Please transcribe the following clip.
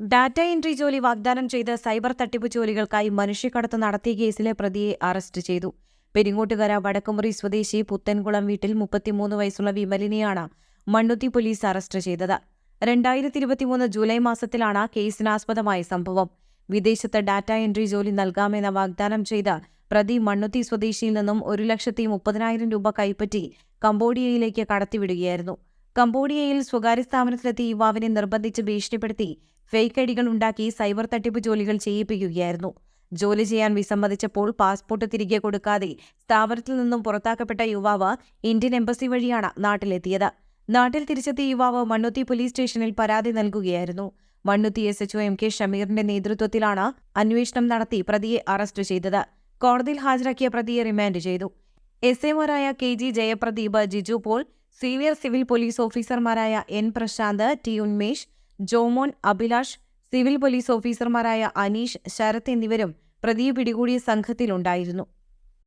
Data entry ജോലി വാഗ്ദാനം ചെയ്ത് സൈബർ തട്ടിപ്പ് ജോലികൾക്കായി മനുഷ്യക്കടത്ത് നടത്തിയ കേസിലെ പ്രതിയെ അറസ്റ്റ് ചെയ്തു. പെരിങ്ങോട്ടുകര വടക്കുമുറി സ്വദേശി പുത്തൻകുളം വീട്ടിൽ മുപ്പത്തിമൂന്ന് വയസ്സുള്ള വിമലിനെയാണ് മണ്ണുത്തി പോലീസ് അറസ്റ്റ് ചെയ്തത്. രണ്ടായിരത്തി ഇരുപത്തിമൂന്ന് ജൂലൈ മാസത്തിലാണ് കേസിനാസ്പദമായ സംഭവം. വിദേശത്ത് ഡാറ്റ എൻട്രി ജോലി നൽകാമെന്ന വാഗ്ദാനം ചെയ്ത പ്രതി മണ്ണുത്തി സ്വദേശിയിൽ നിന്നും ഒരു ലക്ഷത്തി മുപ്പതിനായിരം രൂപ കൈപ്പറ്റി കംബോഡിയയിലേക്ക് കടത്തിവിടുകയായിരുന്നു. കംബോഡിയയിൽ സ്വകാര്യ സ്ഥാപനത്തിലെത്തിയ യുവാവിനെ നിർബന്ധിച്ച് ഭീഷണിപ്പെടുത്തി ഫേക്ക് ഐഡികൾ ഉണ്ടാക്കി സൈബർ തട്ടിപ്പ് ജോലികൾ ചെയ്യിപ്പിക്കുകയായിരുന്നു. ജോലി ചെയ്യാൻ വിസമ്മതിച്ചപ്പോൾ പാസ്പോർട്ട് തിരികെ കൊടുക്കാതെ സ്ഥാപനത്തിൽ നിന്നും പുറത്താക്കപ്പെട്ട യുവാവ് ഇന്ത്യൻ എംബസി വഴിയാണ് നാട്ടിലെത്തിയത്. നാട്ടിൽ തിരിച്ചെത്തിയ യുവാവ് മണ്ണുത്തി പോലീസ് സ്റ്റേഷനിൽ പരാതി നൽകുകയായിരുന്നു. Mannuthy S HO M K ഷമീറിന്റെ നേതൃത്വത്തിലാണ് അന്വേഷണം നടത്തി പ്രതിയെ അറസ്റ്റ് ചെയ്തത്. കോടതിയിൽ ഹാജരാക്കിയ പ്രതിയെ റിമാൻഡ് ചെയ്തു. S എമാരായ K G Jayapradeep Jiju Paul senior civil police ഓഫീസർമാരായ N Prashanth T Unmesh Jomon Abhilash civil police ഓഫീസർമാരായ അനീഷ് ശരത് എന്നിവരും പ്രതിയെ പിടികൂടിയ സംഘത്തിലുണ്ടായിരുന്നു.